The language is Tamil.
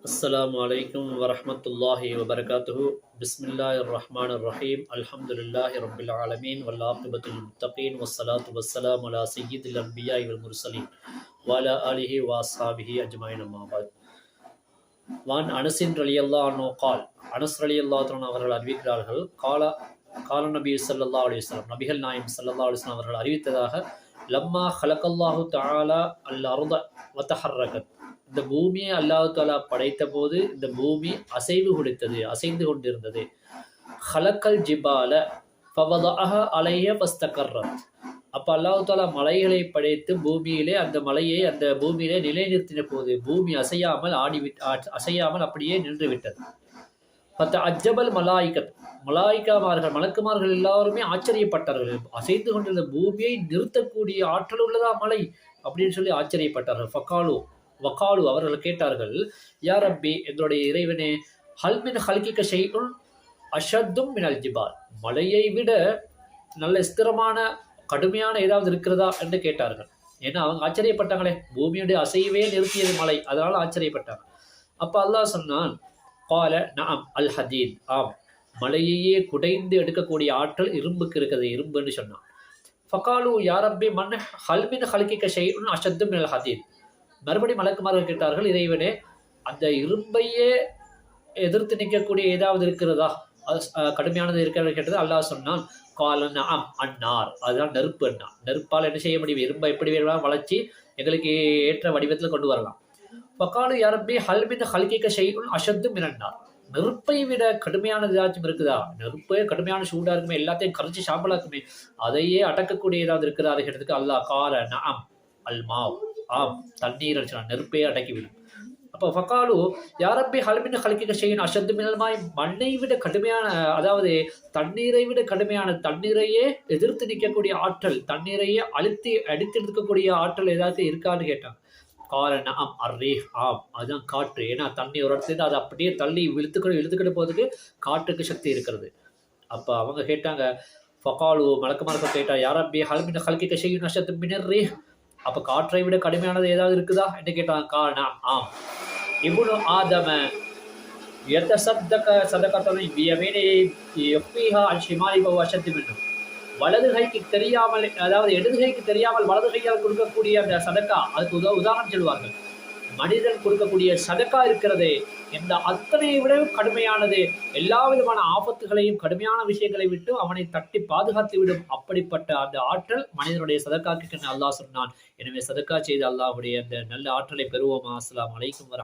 السلام عليكم ورحمة الله وبركاته بسم الله الرحمن الرحيم الحمد لله رب العالمين والعاقبة للمتقين والصلاة والسلام على سيد الأنبياء والمرسلين وعلى آله وأصحابه أجمعين أما بعد வான் அனசின் ரலியல்லா அன்னோ கால் அனஸ் ரலியல்லா அவர்கள் அறிவிக்கிறார்கள் கால கால நபி ஸல்லல்லாஹு அலைஹி வஸல்லம் நபிகள் நாயம் ஸல்லல்லாஹு அலைஹி வஸல்லம் அவர்கள் அறிவித்ததாக லம்மா ஹலகல்லாஹு தஆலா அல் அர்த வதஹர்ரகத் இந்த பூமியை அல்லாஹு தாலா படைத்த போது இந்த பூமி அசைவு கொடுத்தது அசைந்து கொண்டிருந்தது. ஹலக்கல் ஜிபால ஃபவதஅஹ அலைய ஃபஸ்தகர்ரத். அப்போ அல்லாஹு தாலா மலைகளை படைத்து பூமியிலே அந்த மலையை அந்த பூமியிலே நிலைநிறுத்தின போது பூமி அசையாமல் ஆடி விட் அசையாமல் அப்படியே நின்று விட்டது. பத்த அஜபல் மலாய்கத். மலாய்க்காமார்கள் மலக்குமார்கள் எல்லாருமே ஆச்சரியப்பட்டார்கள். அசைந்து கொண்டிருந்த பூமியை நிறுத்தக்கூடிய ஆற்றல் உள்ளதா மலை? அப்படின்னு சொல்லி ஆச்சரியப்பட்டார்கள். ஃபக்காலு வக்காலு அவர்கள் கேட்டார்கள் யார் அப்பி எங்களுடைய இறைவனே ஹல்மின் ஹல்கிக்க ஷெய்உன் அஷத்தும் மினல் ஜிபால். மலையை விட நல்ல ஸ்திரமான கடுமையான ஏதாவது இருக்கிறதா என்று கேட்டார்கள். ஏன்னா அவங்க ஆச்சரியப்பட்டாங்களே பூமியுடைய அசைவே நிறுத்தியது மலை அதனால ஆச்சரியப்பட்டாங்க. அப்போ அல்லாஹ் சொன்னான் பால நாம் அல் ஹதீத். ஆம் மலையையே குடைந்து எடுக்கக்கூடிய ஆற்றல் இரும்புக்கு இருக்குது இரும்புன்னு சொன்னான். ஃபகாலு யாரப்பி மண் ஹல்மின் ஹல்கிக்க ஷெய்உன் அஷத்தும் மினல் ஹதீத். மறுபடி மலக்குமார்கள் கேட்டார்கள் இறைவனே அந்த இரும்பையே எதிர்த்து நிற்கக்கூடிய ஏதாவது இருக்கிறதா? அது கடுமையானது இருக்கிறது கேட்டது அல்லாஹ் சொன்னான் காலன் ஆம் அன்னார். அதுதான் நெருப்பு அண்ணா நெருப்பால் என்ன செய்ய முடியும்? இரும்பை எப்படி வேணாலும் வளர்ச்சி எங்களுக்கு ஏற்ற வடிவத்தில் கொண்டு வரலாம். பக்காலு யாரப்பி ஹல்மின் ஹல்கிக்க செய்யும் அஷத்து மினன்னார். நெருப்பை விட கடுமையானது ஏதாச்சும் இருக்குதா? நெருப்பே கடுமையான சூடாக இருக்குமே எல்லாத்தையும் கரைச்சி சாம்பலாக்குமே அதையே அடக்கக்கூடிய ஏதாவது இருக்கிறதா கேட்டதுக்கு அல்லாஹ் கால நாம் அல் மாவ். ஆம் தண்ணீர் அடிச்சான் நெருப்பே அடக்கிவிடும். அப்போ ஃபக்காலு யாரப்பி ஹல்மின் ஹல்கிக்க செய்யும் அசத்து மினல்மாய் மண்ணை விட கடுமையான அதாவது தண்ணீரை விட கடுமையான தண்ணீரையே எதிர்த்து நிற்கக்கூடிய ஆற்றல் தண்ணீரையே அழுத்தி அடித்து எடுக்கக்கூடிய ஆற்றல் ஏதாவது இருக்கான்னு கேட்டாங்க காரண ஆம் அரே ஆம் அதுதான் காற்று ஏன்னா தண்ணி ஒரு இடத்துல அதை அப்படியே தள்ளி இழுத்துக்கிட்டு இழுத்துக்கிட்டு போகிறதுக்கு காற்றுக்கு சக்தி இருக்கிறது. அப்போ அவங்க கேட்டாங்க ஃபகாலு மலக்கமாக கேட்டா யாரப்பி ஹல்மின் செய்யணும் அசத்து நஷத்து மினர்ரே அப்போ காற்றை விட கடுமையானது ஏதாவது இருக்குதா என்று கேட்டாங்க காரணம் ஆம் இவ்வளோ ஆதம எத்த சப்தக சதகத்தனை வியமேனையை எப்பீகா ஷிமாலி வசத்தி என்றும் வலது கைக்கு தெரியாமல் அதாவது இடது கைக்கு தெரியாமல் வலது கையால் கொடுக்கக்கூடிய அந்த சதக்கா அதுக்கு உத உதாரணம் சொல்வார்கள் மனிதன் கொடுக்கக்கூடிய சதக்கா இருக்கிறதே. இந்த அத்தனையை விட கடுமையானது. எல்லா விதமான ஆபத்துகளையும் கடுமையான விஷயங்களை விட்டு அவனை தட்டி பாதுகாத்து விடும் அப்படிப்பட்ட அந்த ஆற்றல் மனிதனுடைய சதக்காக்கு அல்லாஹ் சொன்னான். எனவே சதக்கா செய்து அல்லாஹ்வுடைய அந்த நல்ல ஆற்றலை பெறுவோமா? அஸ்லாம் அலைக்கும் வர